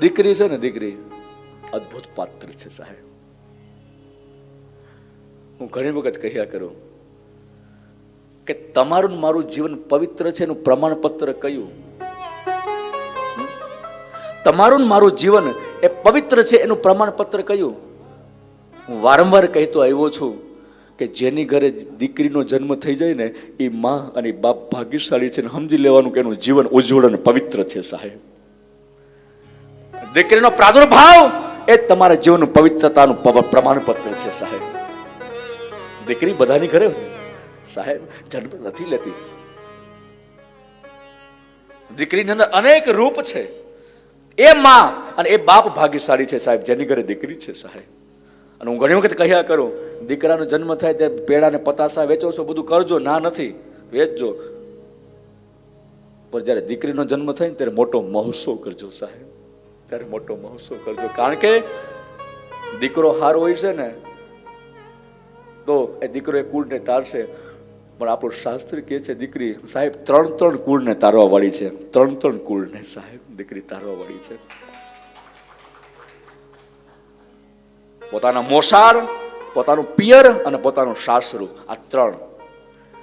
દીકરી છે ને દીકરી, અદ્ભુત પાત્ર છે સાહેબ. હું ઘણી વખત કહ્યા કરું કે તમારું મારું જીવન પવિત્ર છે એનું પ્રમાણપત્ર કયું? તમારું મારું જીવન એ પવિત્ર છે એનું પ્રમાણપત્ર કયું? હું વારંવાર કહેતો આવ્યો છું કે જેની ઘરે દીકરીનો જન્મ થઈ જાય ને એ મા અને બાપ ભાગ્યશાળી છે ને સમજી લેવાનું કે એનું જીવન ઉજ્જવળ અને પવિત્ર છે સાહેબ. દીકરીનો પ્રાદુર્ભાવ એ તમારા જીવનનું પવિત્રતાનું પ્રમાણપત્ર છે, સાહેબ. દીકરી બધાની ઘરે સાહેબ, જન્મ નથી લેતી. દીકરીની અંદર અનેક રૂપ છે. એ માં અને એ બાપ ભાગ્યશાળી છે, સાહેબ, જેની ઘરે દીકરી છે, સાહેબ. અને હું ઘણી વખત કહ્યા કરું, દીકરાનો જન્મ થાય ત્યારે પેડાને પતાસા વેચો છો, બધું કરજો, ના નથી, વેચજો. પણ જ્યારે દીકરીનો જન્મ થાય ને ત્યારે મોટો મહોત્સવ કરજો, સાહેબ. ત્યારે મોટો મહોત્સવ કરજો. કારણ કે દીકરો હારો હોય છે ને, તો એ દીકરો એ કુળને તારશે. પણ આપણું શાસ્ત્ર કહે છે, દીકરી, સાહેબ, ત્રણ ત્રણ કુળને તારવા વાળી છે. ત્રણ ત્રણ કુળને, સાહેબ, દીકરી તારવા વાળી છે. પોતાના મોસાર, પોતાનું પિયર અને પોતાનું સાસરું, આ ત્રણ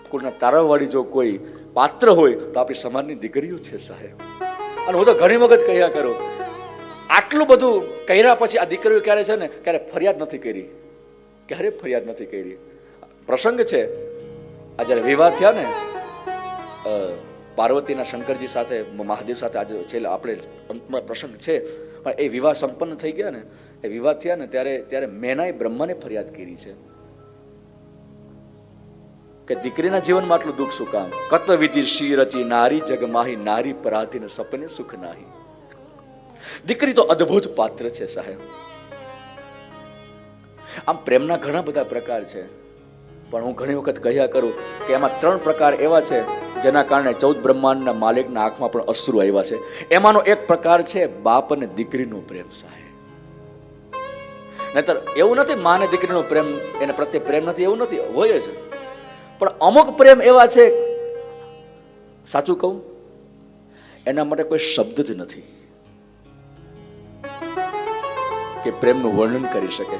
કુળના તારવાવાળી જો કોઈ પાત્ર હોય, તો આપણી સમાજની દીકરીઓ છે, સાહેબ. અને હું તો ઘણી વખત કહ્યા કરું આટલું બધું કર્યા પછી આ દીકરીઓ ક્યારે છે ને, ક્યારે ફરિયાદ નથી કરી? ક્યારે ફરિયાદ નથી કરી? પ્રસંગ છે, આ જ્યારે વિવાહ થયા ને પાર્વતીના શંકરજી સાથે, મહાદેવ સાથે આજે છેલ્લે આપણે અંતમાં પ્રસંગ છે, પણ એ વિવાહ સંપન્ન થઈ ગયા ને, એ વિવાહ થયા ને ત્યારે ત્યારે મેનાએ બ્રહ્માને ફરિયાદ કરી છે. કે દીકરીના જીવનમાં આટલું દુઃખ શું કામ? કત વિધિ શિરચી નારી જગમાહી નારી પરાધીને સપને સુખ નાહી. દીકરી તો અદ્ભુત પાત્ર છે, સાહેબ. આમ પ્રેમના ઘણા બધા પ્રકાર છે. પણ હું ઘણી વખત કહ્યા કરું કે એમાં ત્રણ પ્રકાર એવા છે, જેના કારણે ચૌદ બ્રહ્માંડના માલિકના આંખમાં પણ અશ્રુ આવ્યા છે. એમાંનો એક પ્રકાર છે, બાપ અને દીકરીનો પ્રેમ, સાહેબ. નહીતર એવું નથી માને દીકરીનો પ્રેમ, એને પ્રત્યે પ્રેમ નથી, એવું નથી, હોય છે પણ અમુક પ્રેમ એવા છે, સાચું કહું, એના માટે કોઈ શબ્દ જ નથી. કે પ્રેમનું વર્ણન કરી શકે.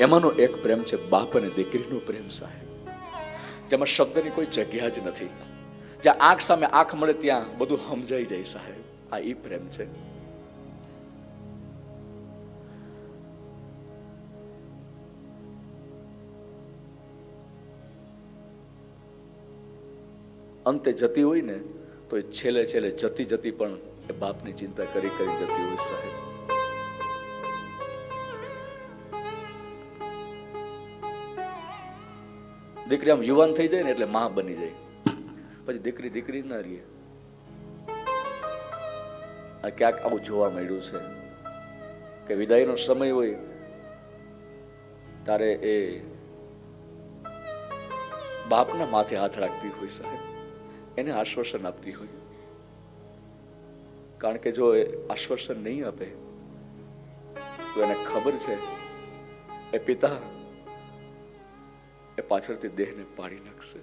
એમાંનો એક પ્રેમ છે બાપ અને દીકરીનો પ્રેમ સાહેબ. જેમાં શબ્દની કોઈ જગ્યા જ નથી. જ્યાં આંખ સામે આંખ મળે ત્યાં બધું સમજાઈ જાય સાહેબ. આ એ પ્રેમ છે. અંતે જતી હોય ને, તો છેલ્લે છેલ્લે જતી જતી પણ એ બાપની ચિંતા કરી કરી જતી હોય સાહેબ. દીકરી આમ યુવાન થઈ જાય ને એટલે મા બની જાય. પછી દીકરી દીકરી ના રહીએ આ ક્યાંક આવું જોવા મળ્યું છે કે વિદાયનો સમય હોય તારે એ બાપના માથે હાથ રાખતી હોય સાહેબ. એને આશ્વાસન આપતી હોય. કારણ કે જો એ આશ્વાસન નહીં આપે, તો એને ખબર છે, એ પિતા એ પાછળથી દેહને પાડી નાખશે.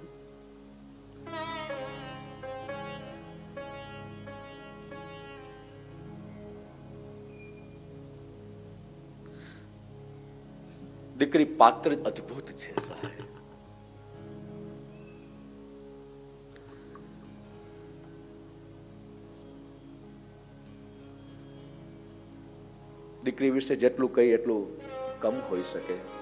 દીકરી પાત્ર અદ્ભુત છે, સાહેબ. દીકરી વિશે જેટલું કહી એટલું કમ હોઈ શકે.